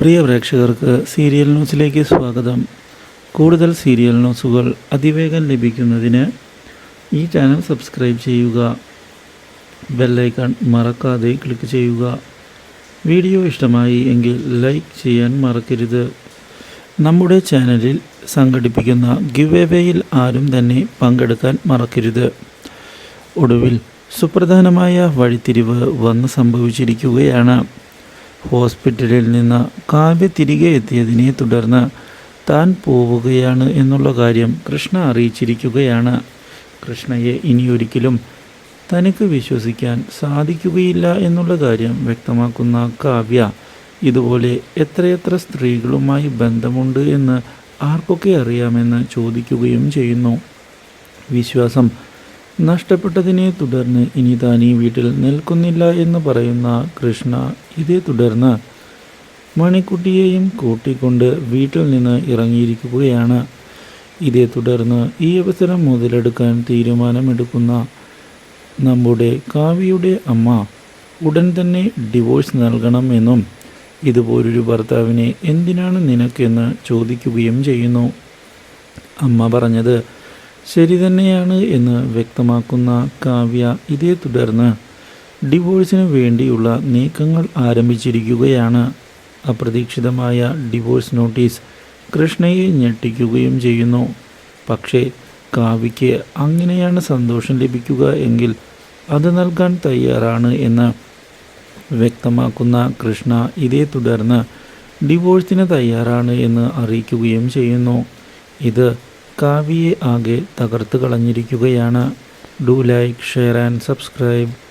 പ്രിയ പ്രേക്ഷകർക്ക് സീരിയൽ ന്യൂസിലേക്ക് സ്വാഗതം. കൂടുതൽ സീരിയൽ ന്യൂസുകൾ അതിവേഗം ലഭിക്കുന്നതിന് ഈ ചാനൽ സബ്സ്ക്രൈബ് ചെയ്യുക. ബെല്ലൈക്കൺ മറക്കാതെ ക്ലിക്ക് ചെയ്യുക. വീഡിയോ ഇഷ്ടമായി എങ്കിൽ ലൈക്ക് ചെയ്യാൻ മറക്കരുത്. നമ്മുടെ ചാനലിൽ സംഘടിപ്പിക്കുന്ന ഗിവ് എവേയിൽ ആരും തന്നെ പങ്കെടുക്കാൻ മറക്കരുത്. ഒടുവിൽ സുപ്രധാനമായ വഴിത്തിരിവ് വന്ന് സംഭവിച്ചിരിക്കുകയാണ്. ഹോസ്പിറ്റലിൽ നിന്ന് കാവ്യ തിരികെ എത്തിയതിനെ തുടർന്ന് താൻ പോവുകയാണ് എന്നുള്ള കാര്യം കൃഷ്ണ അറിയിച്ചിരിക്കുകയാണ്. കൃഷ്ണയെ ഇനിയൊരിക്കലും തനിക്ക് വിശ്വസിക്കാൻ സാധിക്കുകയില്ല എന്നുള്ള കാര്യം വ്യക്തമാക്കുന്ന കാവ്യ ഇതുപോലെ എത്രയെത്ര സ്ത്രീകളുമായി ബന്ധമുണ്ട് എന്ന് ആർക്കൊക്കെ അറിയാമെന്ന് ചോദിക്കുകയും ചെയ്യുന്നു. വിശ്വാസം നഷ്ടപ്പെട്ടതിനെ തുടർന്ന് ഇനി താൻ ഈ വീട്ടിൽ നിൽക്കുന്നില്ല എന്ന് പറയുന്ന കൃഷ്ണ ഇതേ തുടർന്ന് മണിക്കുട്ടിയെയും കൂട്ടിക്കൊണ്ട് വീട്ടിൽ നിന്ന് ഇറങ്ങിയിരിക്കുകയാണ്. ഇതേ തുടർന്ന് ഈ അവസരം മുതലെടുക്കാൻ തീരുമാനമെടുക്കുന്ന നമ്മുടെ കാവ്യയുടെ അമ്മ ഉടൻ തന്നെ ഡിവോഴ്സ് നൽകണമെന്നും ഇതുപോലൊരു ഭർത്താവിനെ എന്തിനാണ് നിനക്കെന്ന് ചോദിക്കുകയും ചെയ്യുന്നു. അമ്മ പറഞ്ഞത് ശരി തന്നെയാണ് എന്ന് വ്യക്തമാക്കുന്ന കാവ്യ ഇതേ തുടർന്ന് ഡിവോഴ്സിന് വേണ്ടിയുള്ള നീക്കങ്ങൾ ആരംഭിച്ചിരിക്കുകയാണ്. അപ്രതീക്ഷിതമായ ഡിവോഴ്സ് നോട്ടീസ് കൃഷ്ണയെ ഞെട്ടിക്കുകയും ചെയ്യുന്നു. പക്ഷേ കാവ്യയ്ക്ക് അങ്ങനെയാണ് സന്തോഷം ലഭിക്കുക എങ്കിൽ അത് നൽകാൻ തയ്യാറാണ് എന്ന് വ്യക്തമാക്കുന്ന കൃഷ്ണ ഇതേ തുടർന്ന് ഡിവോഴ്സിന് തയ്യാറാണ് എന്ന് അറിയിക്കുകയും ചെയ്യുന്നു. ഇത് കാവ്യയെ ആകെ തകർത്ത് കളഞ്ഞിരിക്കുകയാണ്. Do like share and subscribe